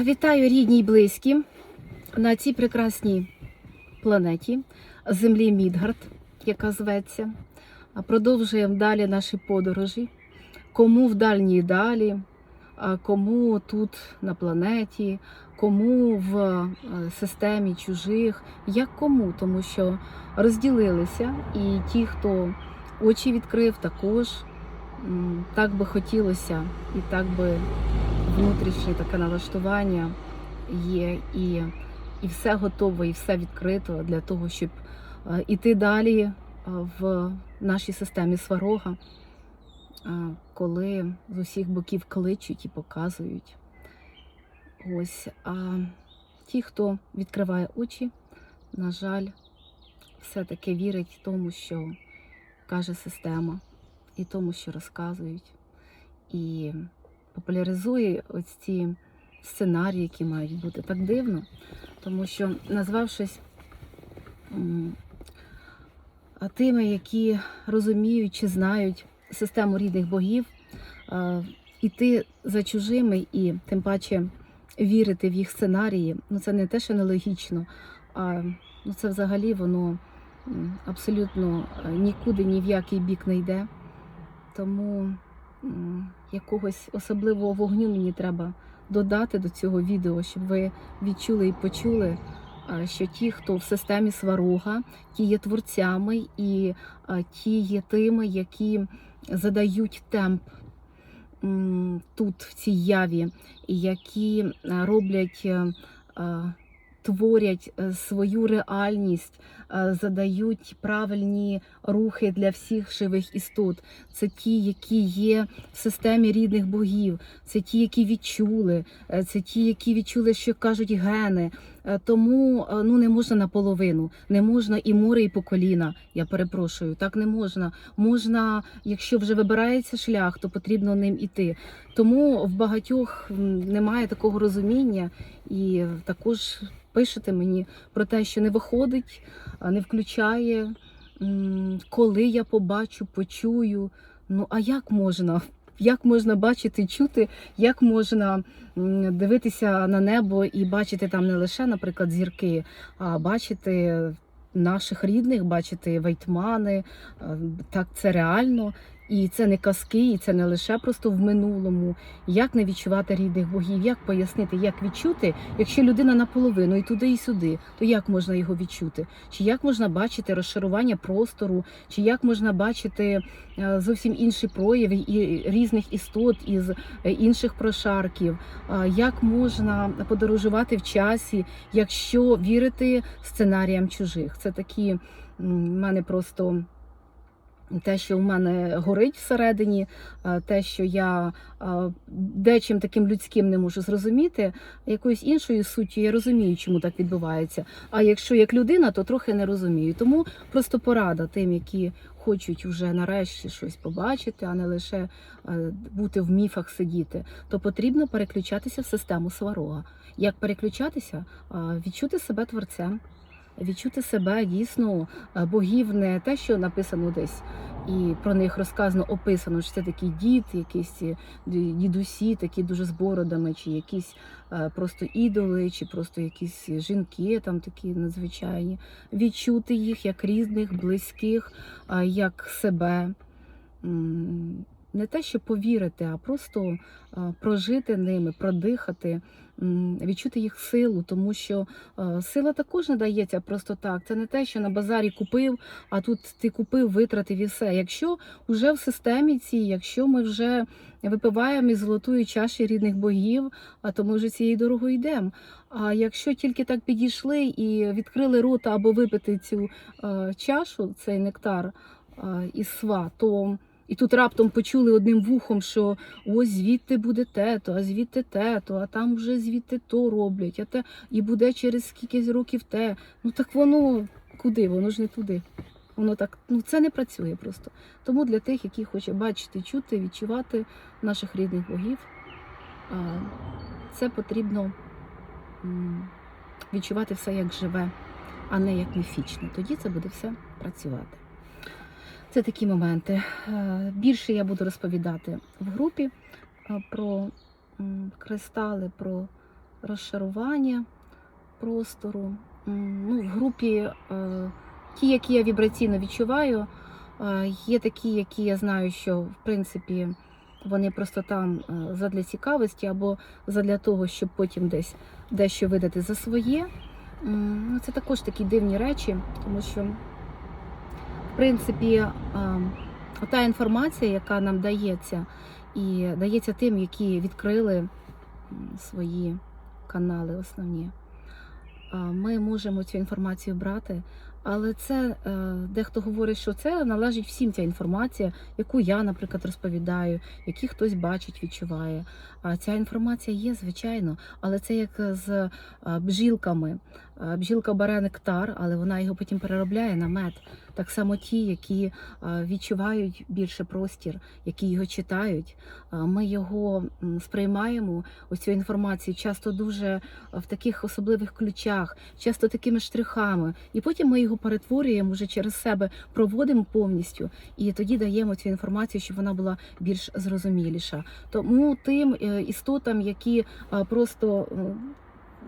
Вітаю рідні й близькі на цій прекрасній планеті Землі Мідгард, яка зветься. Продовжуємо далі наші подорожі. Кому в дальній далі, кому тут на планеті, кому в е, системі чужих, як кому, тому що розділилися, і ті, хто очі відкрив, також так би хотілося, і так би внутрішнє таке налаштування є, і, і все готово, і все відкрито для того, щоб е, іти далі е, в нашій системі сварога, е, коли з усіх боків кличуть і показують. Ось, а ті, хто відкриває очі, на жаль, все-таки вірить тому, що каже система, і тому, що розказують. І популяризує ось ці сценарії, які мають бути так дивно, тому що назвавшись тими, які розуміють чи знають систему рідних богів, іти за чужими і тим паче вірити в їх сценарії, ну це не те, що нелогічно, а ну, це взагалі воно абсолютно е, нікуди ні в який бік не йде. Тому якогось особливого вогню мені треба додати до цього відео, щоб ви відчули і почули, що ті, хто в системі сварога, ті є творцями і ті є тими, які задають темп тут, в цій яві, які роблять. Творять е, свою реальність, е, задають правильні рухи для всіх живих істот. Це ті, які є в системі рідних богів, це ті, які відчули, е, це ті, які відчули, що кажуть гени. Е, Тому е, ну не можна наполовину, не можна і море, і по коліна. Я перепрошую, так не можна. Можна, якщо вже вибирається шлях, то потрібно ним іти. Тому в багатьох немає такого розуміння, і також пишете мені про те, що не виходить, не включає. Коли я побачу, почую. Ну а як можна? Як можна бачити, чути, як можна дивитися на небо і бачити там не лише, наприклад, зірки, а бачити наших рідних, бачити вайтмани. Е, Так, це реально. І це не казки, і це не лише просто в минулому. Як не відчувати рідних богів, як пояснити, як відчути, якщо людина наполовину і туди, і сюди, то як можна його відчути? Чи як можна бачити розшарування простору, чи як можна бачити е, зовсім інші прояви і різних істот із е, інших прошарків? Як можна подорожувати в часі, якщо вірити сценаріям чужих? Це такі в мене просто. Те, що в мене горить всередині, те, що я дечим таким людським не можу зрозуміти, якоюсь іншою суттю я розумію, чому так відбувається. А якщо як людина, то трохи не розумію. Тому просто порада тим, які хочуть вже нарешті щось побачити, а не лише е, бути в міфах сидіти, то потрібно переключатися в систему сварога. Як переключатися? Відчути себе творцем. Відчути себе дійсно е, богів не те, що написано десь, і про них розказано, описано, що це такі дід, якісь е, дідусі, такі дуже з бородами, чи якісь е, просто ідоли, чи просто якісь жінки там такі надзвичайні. Відчути їх як різних, близьких, як себе. Не те, що повірити, а просто е, прожити ними, продихати, відчути їх силу, тому що Е, Сила також не дається просто так. Це не те, що на базарі купив, а тут ти купив, витратив і все. Якщо вже в системі цій, якщо ми вже випиваємо із золотої чаші рідних богів, а то ми вже цією дорогою йдемо. А якщо тільки так підійшли і відкрили рота або випити цю е, чашу, цей нектар із сва, то і тут раптом почули одним вухом, що ось звідти буде те-то, а звідти те-то, а там вже звідти то роблять, а те і буде через скільки років те. Ну так воно куди? Воно ж не туди. Воно так, ну це не працює просто. Тому для тих, які хочуть бачити, чути, відчувати наших рідних богів, це потрібно відчувати все як живе, а не як міфічне. Тоді це буде все працювати. Це такі моменти. Е, Більше я буду розповідати в групі е, про кристали, про розшарування простору. Ну, в групі е, ті, які я вібраційно відчуваю, є такі, які я знаю, що в принципі вони просто там задля цікавості або задля того, щоб потім десь дещо видати за своє. Ну, це також такі дивні речі, тому що, принципі, е, та інформація, яка нам дається, і дається тим, які відкрили свої канали основні. Ми можемо цю інформацію брати, але це е, дехто говорить, що це належить всім ця інформація, яку я, наприклад, розповідаю, які хтось бачить, відчуває. А ця інформація є, звичайно, але це як з е, Е, Бджілка бере нектар, але вона його потім переробляє на мед. Так само ті, які е, відчувають більше простір, які його читають, е, ми його сприймаємо, ось цю інформацію, часто дуже в таких особливих ключах, часто такими штрихами, і потім ми його перетворюємо вже через себе, проводимо повністю, і тоді даємо цю інформацію, щоб вона була більш зрозуміліша. Тому тим істотам, які просто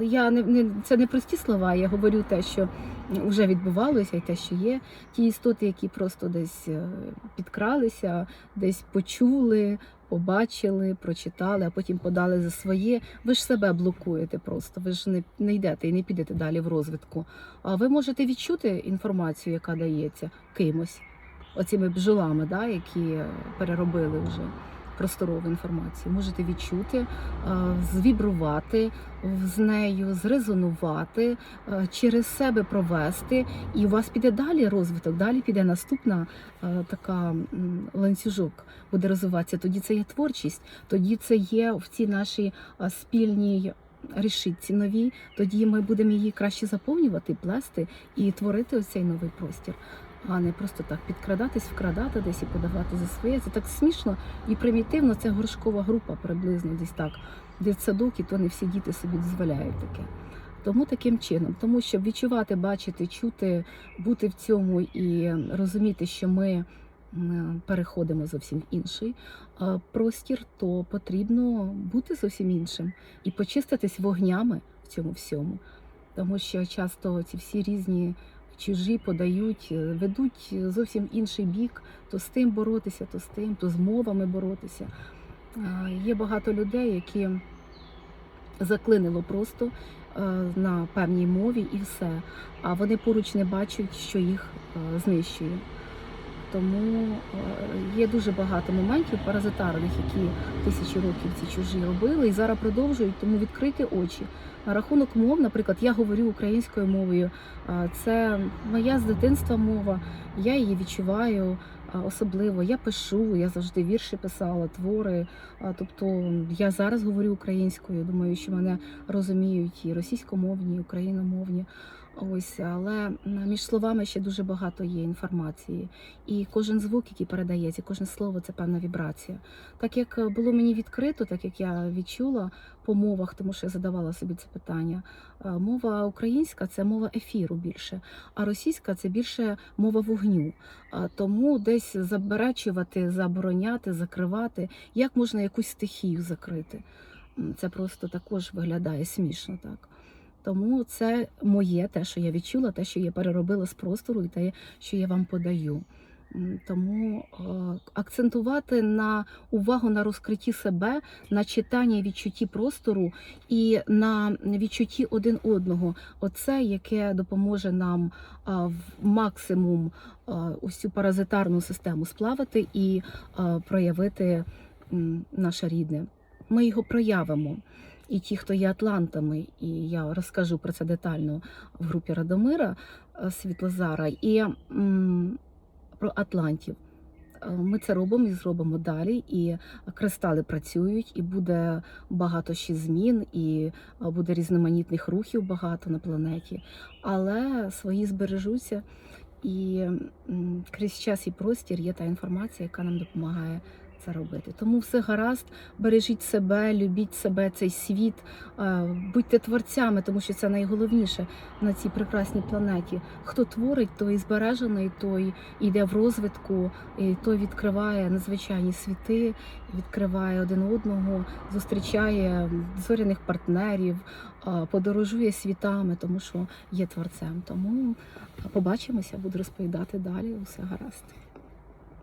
я не, не це не прості слова, я говорю те, що вже відбувалося, і те, що є. Ті істоти, які просто десь е, підкралися, десь почули, побачили, прочитали, а потім подали за своє. Ви ж себе блокуєте просто. Ви ж не, не йдете і не підете далі в розвитку. А ви можете відчути інформацію, яка дається кимось, оціми бджолами, да, які е, переробили вже просторову інформацію. Можете відчути, е, звібрувати з нею, зрезонувати, е, через себе провести, і у вас піде далі розвиток, далі піде наступна е, така ланцюжок буде розвиватися. Тоді це є творчість, тоді це є в цій нашій спільній. Рішитці новій, тоді ми будемо її краще заповнювати, плести і творити ось цей новий простір, а не просто так підкрадатись, вкрадати десь і подавати за своє. Це так смішно і примітивно. Це горшкова група приблизно десь так. Дитсадок, і то не всі діти собі дозволяють таке. Тому таким чином, тому щоб відчувати, бачити, чути, бути в цьому і розуміти, що ми переходимо зовсім в інший простір, то потрібно бути зовсім іншим і почиститись вогнями в цьому всьому. Тому що часто ці всі різні чужі подають, е, ведуть зовсім інший бік, то з тим боротися, то з тим, то з мовами боротися. Є багато людей, які заклинило просто е, на певній мові і все. А вони поруч не бачать, що їх е, знищує. Тому е, є дуже багато моментів паразитарних, які тисячі років ці чужі робили і зараз продовжують, тому відкрити очі. На рахунок мов, наприклад, я говорю українською мовою. Це моя з дитинства мова, я її відчуваю особливо. Я пишу, я завжди вірші писала, твори. Тобто я зараз говорю українською. Думаю, що мене розуміють і російськомовні, і україномовні. Ось, але між словами ще дуже багато є інформації. І кожен звук, який передається, кожне слово це певна вібрація. Так як було мені відкрито, так як я відчула по мовах, тому що я задавала собі це питання. е, Мова українська це мова ефіру більше, а російська це більше мова вогню. Тому десь заберечувати, забороняти, закривати, як можна якусь стихію закрити. Це просто також виглядає смішно так. Тому це моє, те, що я відчула, те, що я переробила з простору, і те, що я вам подаю. Тому е, акцентувати на увагу на розкритті себе, на читанні відчутті простору і на відчутті один одного. Оце, яке допоможе нам в максимум ось цю паразитарну систему сплавити і проявити наше рідне. Ми його проявимо. І ті, хто є атлантами, і я розкажу про це детально в групі Радомира е, Світлозара, і м, про Атлантів. Е, Ми це робимо і зробимо далі. І кристали працюють, і буде багато ще змін, і е, буде різноманітних рухів багато на планеті. Але свої збережуться. І крізь час і простір є та інформація, яка нам допомагає це робити. Тому все гаразд, бережіть себе, любіть себе, цей світ, будьте творцями, тому що це найголовніше на цій прекрасній планеті. Хто творить, той збережений, той йде в розвитку, і той відкриває надзвичайні світи, відкриває один одного, зустрічає зоряних партнерів, подорожує світами, тому що є творцем. Тому побачимося, буду розповідати далі. Усе гаразд.